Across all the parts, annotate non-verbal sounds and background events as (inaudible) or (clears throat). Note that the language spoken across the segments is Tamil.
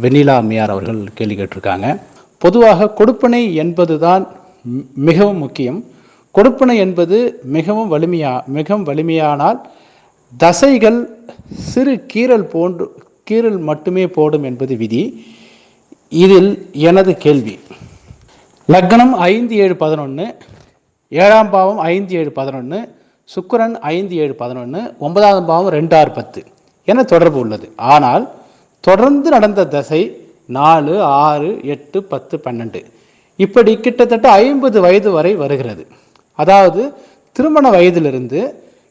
வெண்ணிலா அம்மையார் அவர்கள் கேள்வி கேட்டிருக்காங்க. பொதுவாக கொடுப்பனை என்பதுதான் மி- மிகவும் முக்கியம். கொடுப்பனை என்பது மிகவும் வலிமையா மிகவும் வலிமையானால் தசைகள் சிறு கீறல் போன்று கீறல் மட்டுமே போடும் என்பது விதி. இதில் எனது கேள்வி. லக்னம் ஐந்து ஏழு பதினொன்று ஏழாம் பாவம் ஐந்து ஏழு பதினொன்று சுக்கரன் ஐந்து ஏழு பதினொன்று ஒன்பதாம் பாவம் ரெண்டு ஆறு பத்து என தொடர்பு உள்ளது. ஆனால் தொடர்ந்து நடந்த தசை நாலு ஆறு எட்டு பத்து பன்னெண்டு. இப்படி கிட்டத்தட்ட ஐம்பது வயது வரை வருகிறது. அதாவது திருமண வயதிலிருந்து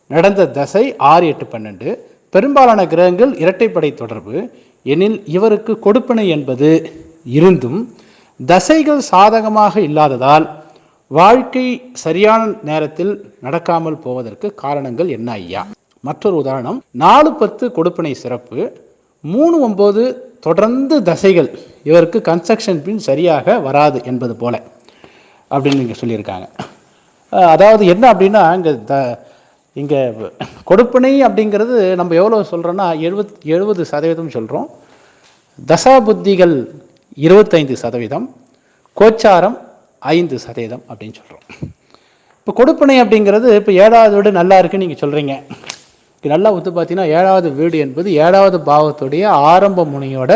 நடந்த தசை ஆறு எட்டு பன்னெண்டு. பெரும்பாலான கிரகங்கள் இரட்டைப்படை தொடர்பு. எனில் இவருக்கு கொடுப்பனை என்பது இருந்தும் தசைகள் சாதகமாக இல்லாததால் வாழ்க்கை சரியான நேரத்தில் நடக்காமல் போவதற்கு காரணங்கள் என்ன ஐயா? மற்றொரு உதாரணம் நாலு பத்து கொடுப்பனை சிறப்பு. மூணு ஒம்பது தொடர்ந்து தசைகள். இவருக்கு கன்ஸ்ட்ரக்ஷன் பின் சரியாக வராது என்பது போல. அப்படின்னு இங்கே சொல்லியிருக்காங்க. அதாவது என்ன அப்படின்னா இங்கே த இங்கே கொடுப்பனை அப்படிங்கிறது நம்ம எவ்வளோ சொல்கிறோன்னா எழுபத் எழுபது சதவீதம் சொல்கிறோம் தசாபுத்திகள் இருபத்தைந்து சதவீதம் கோச்சாரம் ஐந்து சதவீதம் அப்படின்னு சொல்கிறோம் இப்போ கொடுப்பனை அப்படிங்கிறது இப்போ ஏழாவது வீடு நல்லா இருக்குன்னு நீங்கள் சொல்கிறீங்க நல்லா ஒத்து பார்த்தீங்கன்னா ஏழாவது வீடு என்பது ஏழாவது பாவத்துடைய ஆரம்ப முனையோட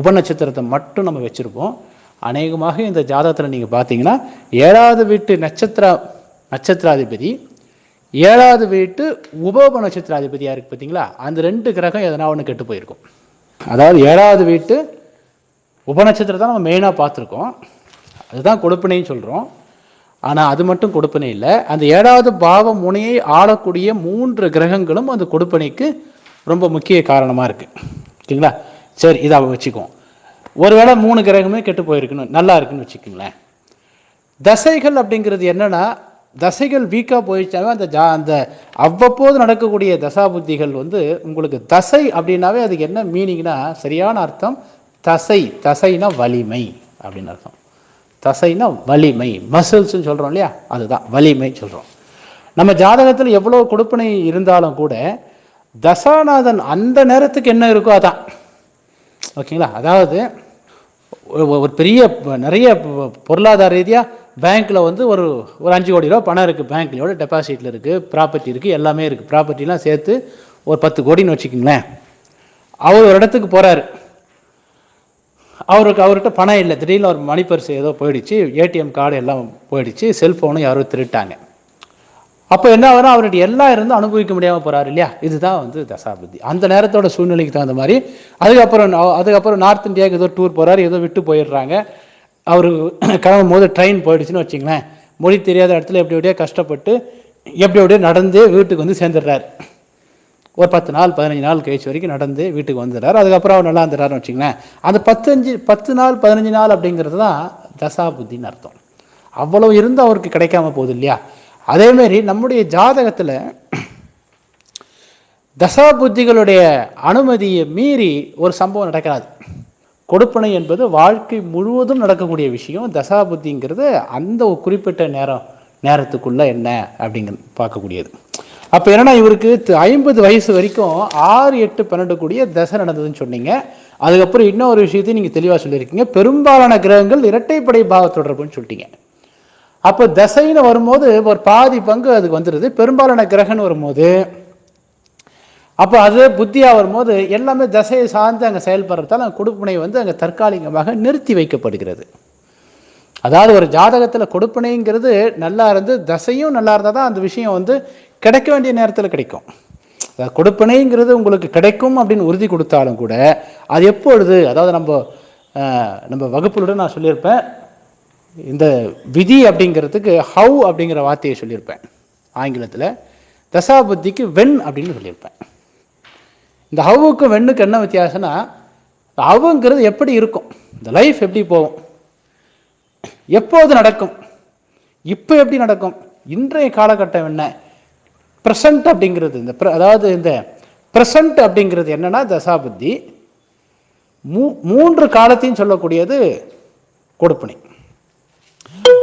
உபநட்சத்திரத்தை மட்டும் நம்ம வச்சுருப்போம். அநேகமாக இந்த ஜாதகத்தில் நீங்கள் பார்த்தீங்கன்னா ஏழாவது வீட்டு நட்சத்திர நட்சத்திராதிபதி ஏழாவது வீட்டு உபோப நட்சத்திராதிபதியாக இருக்குது பார்த்தீங்களா? அந்த ரெண்டு கிரகம் எதனா ஒன்று கெட்டு போயிருக்கும். அதாவது ஏழாவது வீட்டு உபநட்சத்திரத்தை நம்ம மெயினாக பார்த்துருக்கோம். அதுதான் கொடுப்பினைன்னு சொல்கிறோம் ஆனால் அது மட்டும் கொடுப்பனை இல்லை. அந்த ஏழாவது பாவ முனையை ஆளக்கூடிய மூன்று கிரகங்களும் அந்த கொடுப்பனைக்கு ரொம்ப முக்கிய காரணமாக இருக்குது ஓகேங்களா? சரி இதை வச்சுக்குவோம். ஒருவேளை மூணு கிரகமே கெட்டு போயிருக்கணும் நல்லா இருக்குன்னு வச்சுக்கோங்களேன். தசைகள் அப்படிங்கிறது என்னன்னா தசைகள் வீக்காக போயிடுச்சாவே அந்த ஜா அந்த அவ்வப்போது நடக்கக்கூடிய தசாபுத்திகள் வந்து உங்களுக்கு தசை அப்படின்னாவே அதுக்கு என்ன மீனிங்னா சரியான அர்த்தம் தசை தசைனா வலிமை அப்படின்னு அர்த்தம். தசைனா வலிமை. மசில்ஸ்னு சொல்கிறோம் இல்லையா? அதுதான். வலிமை சொல்கிறோம் நம்ம ஜாதகத்தில் எவ்வளோ கொடுப்பனை இருந்தாலும் கூட தசாநாதன் அந்த நேரத்துக்கு என்ன இருக்கோ அதான். ஓகேங்களா? அதாவது ஒரு- பெரிய நிறைய பொருளாதார ரீதியாக பேங்க்கில் வந்து ஒரு ஒரு அஞ்சு கோடி ரூபா பணம் இருக்குது பேங்க்லையோட டெபாசிட்டில் இருக்குது ப்ராப்பர்ட்டி இருக்குது எல்லாமே இருக்குது ப்ராப்பர்ட்டிலாம் சேர்த்து ஒரு பத்து கோடின்னு வச்சுக்கோங்களேன். அவர் ஒரு இடத்துக்கு போகிறாரு அவருக்கு அவர்கிட்ட பணம் இல்லை. திடீர்னு ஒரு மணி ஏதோ போயிடுச்சு. ஏடிஎம் கார்டு எல்லாம் போயிடுச்சு. செல்ஃபோனும் யாரோ திருட்டாங்க. அப்போ என்ன ஆகுனா அவருடைய எல்லாம் இருந்தும் அனுபவிக்க முடியாமல் போகிறாரு இல்லையா? இதுதான் வந்து தசாபதி அந்த நேரத்தோட சூழ்நிலைக்கு தகுந்த மாதிரி அதுக்கப்புறம் அதுக்கப்புறம் நார்த் இந்தியாவுக்கு ஏதோ டூர் போகிறாரு ஏதோ விட்டு போயிடுறாங்க. அவர் (clears throat) கிளம்பும் போது ட்ரெயின் போயிடுச்சுன்னு வச்சுங்களேன். மொழி தெரியாத இடத்துல எப்படி எப்படியோ கஷ்டப்பட்டு எப்படி எப்படியோ நடந்து வீட்டுக்கு வந்து சேர்ந்துடுறாரு. ஒரு பத்து நாள் பதினஞ்சு நாள் கழிச்சு வரைக்கும் நடந்து வீட்டுக்கு வந்துடுறாரு. அதுக்கப்புறம் அவர் நல்லா இருந்துறாருன்னு வச்சுங்களேன் அந்த பத்தஞ்சு பத்து நாள் பதினஞ்சு நாள் அப்படிங்கிறது தான் தசாபுத்தின்னு அர்த்தம். அவ்வளவு இருந்து அவருக்கு கிடைக்காம போகுது இல்லையா? அதேமாரி நம்முடைய ஜாதகத்தில் தசாபுத்திகளுடைய அனுமதியை மீறி ஒரு சம்பவம் நடக்காது. கொடுப்பனை என்பது வாழ்க்கை முழுவதும் நடக்கக்கூடிய விஷயம். தசாபுத்திங்கிறது அந்த ஒரு குறிப்பிட்ட நேரம் நேரத்துக்குள்ளே என்ன அப்படிங்கிற பார்க்கக்கூடியது. அப்போ என்னன்னா இவருக்கு ஐம்பது வயசு வரைக்கும் ஆறு எட்டு பன்னெண்டு கூடிய தசை நடந்ததுன்னு சொன்னீங்க. அதுக்கப்புறம் இன்னொரு விஷயத்தையும் நீங்கள் தெளிவாக சொல்லியிருக்கீங்க. பெரும்பாலான கிரகங்கள் இரட்டைப்படை பாவ தொடர்புன்னு சொல்லிட்டீங்க. அப்போ தசைன்னு வரும்போது ஒரு பாதி பங்கு அதுக்கு வந்துடுது பெரும்பாலான கிரகம்னு வரும்போது. அப்போ அது புத்தியாக வரும்போது எல்லாமே தசையை சார்ந்து அங்கே செயல்படுறதால அந்த கொடுப்பினை வந்து அங்கே தற்காலிகமாக நிறுத்தி வைக்கப்படுகிறது. அதாவது ஒரு ஜாதகத்தில் கொடுப்பினைங்கிறது நல்லா இருந்து தசையும் நல்லா இருந்தால் தான் அந்த விஷயம் வந்து கிடைக்க வேண்டிய நேரத்தில் கிடைக்கும். கொடுப்பனைங்கிறது கொடுப்பினைங்கிறது உங்களுக்கு கிடைக்கும் அப்படின்னு உறுதி கொடுத்தாலும் கூட அது எப்பொழுது அதாவது நம்ம நம்ம வகுப்புல நான் சொல்லியிருப்பேன் இந்த விதி அப்படிங்கிறதுக்கு ஹவ் அப்படிங்கிற வார்த்தையை சொல்லியிருப்பேன். ஆங்கிலத்தில் தசாபுத்திக்கு வெண் அப்படின்னு சொல்லியிருப்பேன். இந்த ஹவுக்கும் வெண்ணுக்கு என்ன வித்தியாசம்னா ஹவுங்கிறது எப்படி இருக்கும்? இந்த லைஃப் எப்படி போகும்? எப்போது நடக்கும்? இப்போ எப்படி நடக்கும்? இன்றைய காலகட்டம் என்ன? ப்ரெசண்ட் அப்படிங்கிறது இந்த அதாவது இந்த ப்ரெசண்ட் அப்படிங்கிறது என்னன்னா தசாபுத்தி. மூ மூன்று காலத்தையும் சொல்லக்கூடியது கொடுப்பனை.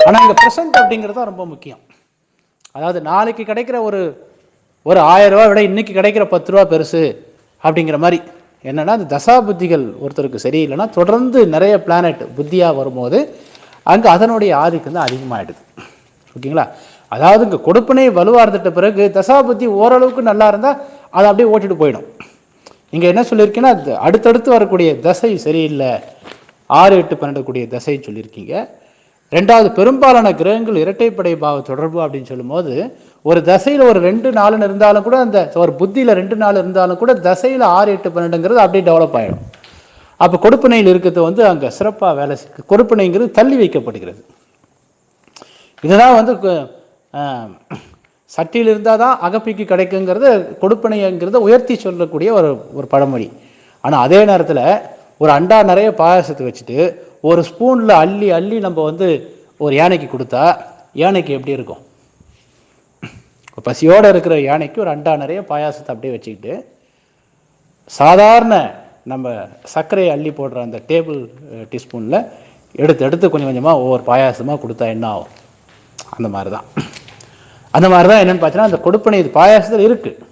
ஆனால் இந்த ப்ரெசண்ட் அப்படிங்கிறது தான் ரொம்ப முக்கியம். அதாவது நாளைக்கு கிடைக்கிற ஒரு ஒரு ஆயிரம் ரூபா விட இன்றைக்கி கிடைக்கிற பத்து ரூபா பெருசு அப்படிங்கிற மாதிரி. என்னென்னா அந்த தசா புத்திகள் ஒருத்தருக்கு சரியில்லைன்னா தொடர்ந்து நிறைய பிளானட் புத்தியாக வரும்போது அங்கே அதனுடைய ஆதிக்கம் தான் அதிகமாகிடுது ஓகேங்களா? அதாவது இங்கே கொடுப்பனை வலுவாக இருந்துட்ட பிறகு தசாபுத்தி ஓரளவுக்கு நல்லா இருந்தால் அதை அப்படியே ஓட்டிட்டு போயிடும். இங்கே என்ன சொல்லியிருக்கீங்கன்னா அடுத்தடுத்து வரக்கூடிய தசை சரியில்லை. ஆறு எட்டு பன்னெண்டு கூடிய தசை சொல்லியிருக்கீங்க. ரெண்டாவது பெரும்பாலான கிரகங்கள் இரட்டைப்படை பாவ தொடர்பு அப்படின்னு சொல்லும்போது ஒரு தசையில் ஒரு ரெண்டு நாலுன்னு இருந்தாலும் கூட அந்த ஒரு புத்தியில் ரெண்டு நாள் இருந்தாலும் கூட தசையில் ஆறு எட்டு பன்னெண்டுங்கிறது அப்படியே டெவலப் ஆகிடும் அப்போ கொடுப்பனையில் இருக்கிறது வந்து அங்கே சிறப்பாக வேலை செய் கொடுப்பனைங்கிறது தள்ளி வைக்கப்படுகிறது. இதுதான் வந்து சட்டியில் இருந்தால் தான் அகப்பிக்கு கிடைக்குங்கிறது கொடுப்பனைங்கிறத உயர்த்தி சொல்லக்கூடிய ஒரு ஒரு பழமொழி. ஆனால் அதே நேரத்தில் ஒரு அண்டா நிறைய பாயாசத்தை வச்சுட்டு ஒரு ஸ்பூனில் அள்ளி அள்ளி நம்ம வந்து ஒரு யானைக்கு கொடுத்தா யானைக்கு எப்படி இருக்கும்? பசியோடு இருக்கிற யானைக்கு ஒரு அண்டா நிறைய பாயாசத்தை அப்படியே வச்சுக்கிட்டு சாதாரண நம்ம சர்க்கரையை அள்ளி போடுற அந்த டேபிள் டீஸ்பூனில் எடுத்து எடுத்து கொஞ்சம் கொஞ்சமாக ஒவ்வொரு பாயாசமாக கொடுத்தா என்ன ஆகும்? அந்த மாதிரி தான் அந்த மாதிரி தான் என்னென்னு பார்த்தீங்கன்னா அந்த கொடுப்பனை இது பாயாசத்தில் இருக்குது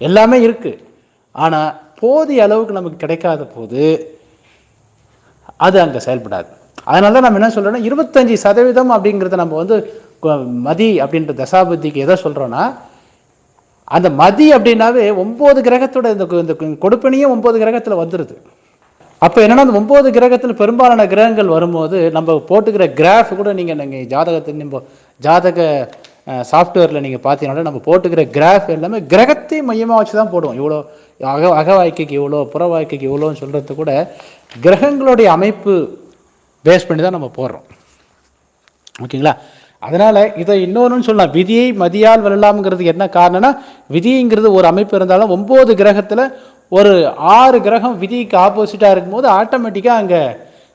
எல்லாமே இருக்குது ஆனால் போதிய அளவுக்கு நமக்கு கிடைக்காத போது அது அங்கே செயல்படாது. அதனால தான் நம்ம என்ன சொல்கிறோன்னா இருபத்தஞ்சி சதவீதம் அப்படிங்கிறத நம்ம வந்து மதி அப்படின்ற தசாபதிக்கு எதை சொல்கிறோன்னா அந்த மதி அப்படின்னாவே ஒம்பது கிரகத்தோட இந்த இந்த கொடுப்பனையே ஒம்பது கிரகத்தில் வந்துடுது அப்போ என்னன்னா அந்த ஒம்பது கிரகத்தில் பெரும்பாலான கிரகங்கள் வரும்போது நம்ம போட்டுக்கிற கிராஃப் கூட நீங்கள் நீங்கள் ஜாதகத்தை நம்ம ஜாதக சாஃப்ட்வேரில் நீங்கள் பார்த்தீங்கன்னா நம்ம போட்டுக்கிற கிராஃப் எல்லாமே கிரகத்தை மையமாக வச்சு தான் போடுவோம். இவ்வளோ அக அக வாழ்க்கைக்கு இவ்வளோ புற வாழ்க்கைக்கு இவ்வளோன்னு சொல்கிறது கூட கிரகங்களுடைய அமைப்பு பேஸ் பண்ணி தான் நம்ம போடுறோம். ஓகேங்களா? அதனால் இதை இன்னொன்று சொல்லலாம். விதியை மதியால் வெல்லலாம்ங்கிறதுக்கு என்ன காரணம்னா விதிங்கிறது ஒரு அமைப்பு இருந்தாலும் ஒம்பது கிரகத்தில் ஒரு ஆறு கிரகம் விதிக்கு ஆப்போசிட்டாக இருக்கும்போது ஆட்டோமேட்டிக்காக அங்கே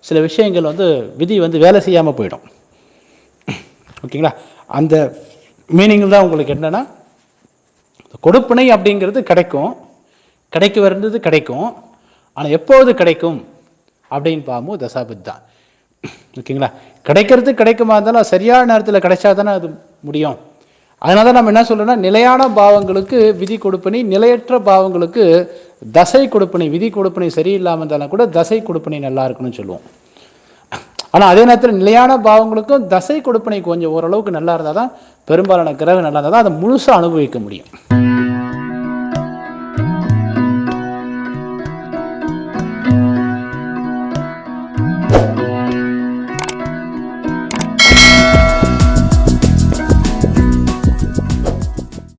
சில விஷயங்கள் வந்து விதி வந்து வேலை செய்யாமல் போயிடும். ஓகேங்களா? அந்த மீனிங் தான் உங்களுக்கு என்னென்னா கொடுப்பனை அப்படிங்கிறது கிடைக்கும். கிடைக்க வருந்தது கிடைக்கும். ஆனால் எப்போது கிடைக்கும்? அப்படின்னு பார்க்கும்போது தசாபதி தான். ஓகேங்களா? கிடைக்கிறது கிடைக்குமா இருந்தாலும் சரியான நேரத்தில் கிடைச்சா தானே அது முடியும். அதனால தான் நம்ம என்ன சொல்றோம்னா நிலையான பாவங்களுக்கு விதி கொடுப்பனை நிலையற்ற பாவங்களுக்கு தசை கொடுப்பனை விதி கொடுப்பனை சரியில்லாமல் இருந்தாலும் கூட தசை கொடுப்பனை நல்லா இருக்குன்னு சொல்லுவோம். ஆனால் அதே நேரத்தில் நிலையான பாவங்களுக்கும் தசை கொடுப்பனை கொஞ்சம் ஓரளவுக்கு நல்லா இருந்தால் தான் பெரும்பாலான கிரகம் நல்லா இருந்தால் தான் அதை முழுசாக அனுபவிக்க முடியும்.